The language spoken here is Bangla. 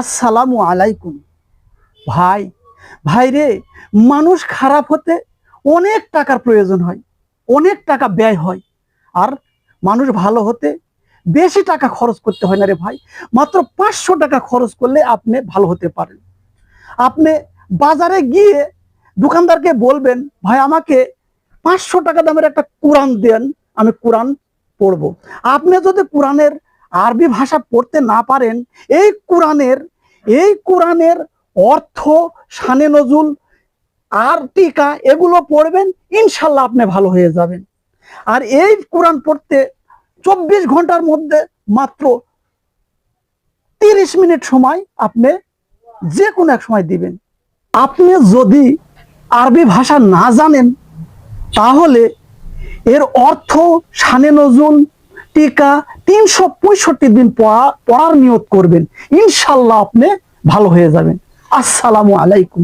আসসালামু আলাইকুম। ভাই ভাই রে, মানুষ খারাপ হতে অনেক টাকার প্রয়োজন হয়, অনেক টাকা ব্যয় হয়। আর মানুষ ভালো হতে বেশি টাকা খরচ করতে হয় না রে ভাই, মাত্র পাঁচশো টাকা খরচ করলে আপনি ভালো হতে পারেন। আপনি বাজারে গিয়ে দোকানদারকে বলবেন, ভাই, আমাকে পাঁচশো টাকা দামের একটা কোরআন দেন, আমি কোরআন পড়ব। আপনি যদি কোরআনের আরবি ভাষা পড়তে না পারেন, এই কোরআনের এই কোরআনের অর্থ শানে নজুল, আর টিকা, এগুলো পড়বেন, ইনশাল্লাহ আপনি ভালো হয়ে যাবেন। আর এই কোরআন পড়তে চব্বিশ ঘণ্টার মধ্যে মাত্র তিরিশ মিনিট সময় আপনি যে কোনো এক সময় দিবেন। আপনি যদি আরবি ভাষা না জানেন, তাহলে এর অর্থ শানে নজুল টিকা তিনশো পঁয়ষট্টি দিন পড়া, পড়ার নিয়োগ করবেন। ইনশাল্লাহ আপনি ভালো হয়ে যাবেন। আসসালামু আলাইকুম।